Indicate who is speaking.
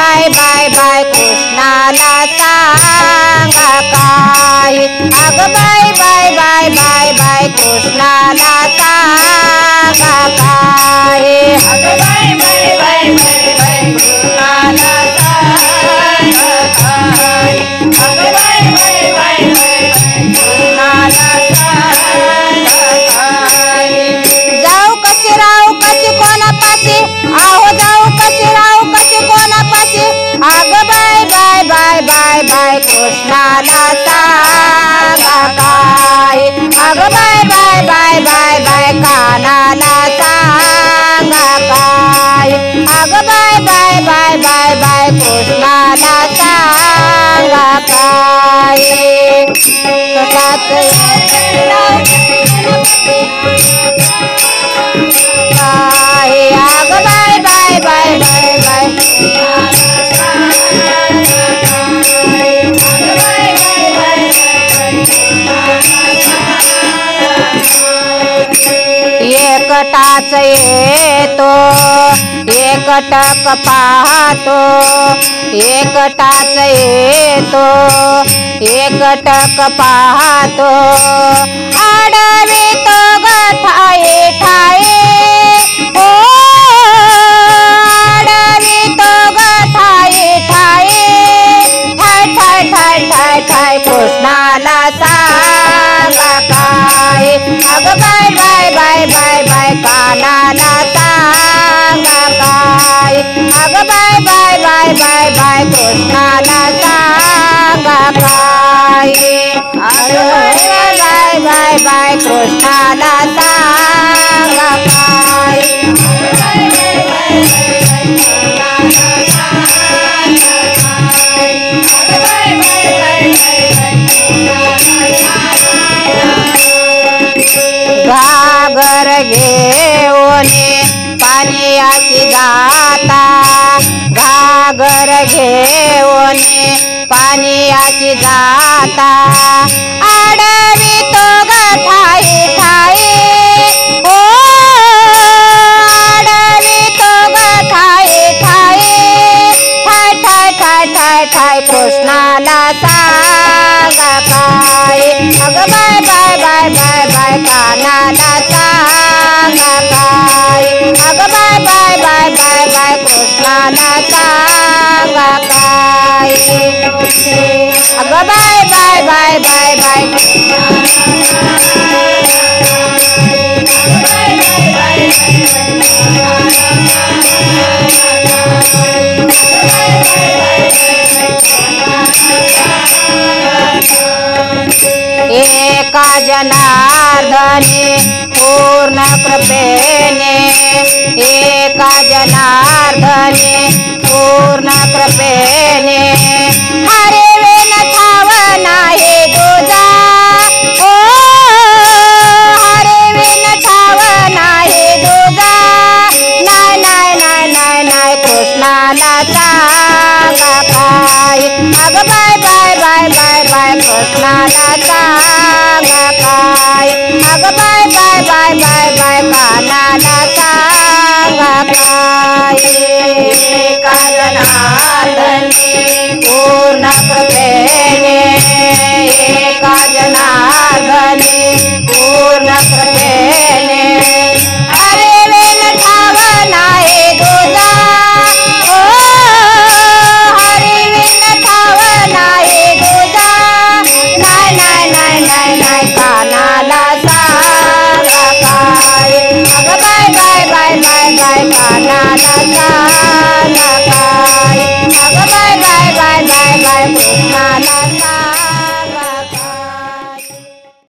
Speaker 1: Bye बाय बाय, कृष्णाला सांगा काय अग बाय बाय बाय बाय बाय, कृष्णाला सांगा काय अग अग बाय बाय बाय बाय बाय कृष्णाला सांगा काय अग बाय बाय बाय बाय बाय कानाला सांगा काय अग बाय बाय बाय बाय बाय कृष्णाला सांगा काय एकटाच येतो एकटक पाहतो एकटाच येतो एकटक पाहतो. आडवितो गठाये ठाये हो, ओ आडवितो गठाये ठाये ठाय ठाय ठाय ठाय ठाय कृष्णाला सांगा काय. अग बाय बाय बाय बाय काय अग बाय बाय बाय बाय बाय कृष्णाला सांगा काय बाय बाय बाय बाय कृष्णाला गाणे अशी जाता घागर घेऊन पाणी अशी जाता एका जनार्दने पूर्ण कृपेने एका जनार्दने कृपेने हरे वेन ठाव नाही दुजा ओ हरे वेन ठाव नाही दुजा नाय नाय नाय नाय नाय कृष्णाला सांगा काय अग बाय बाय बाय बाय बाय कृष्णाला सांगा काय अग बाय बाय बाय बाय बाय कानाला जनार्दने पूर्ण कृपेने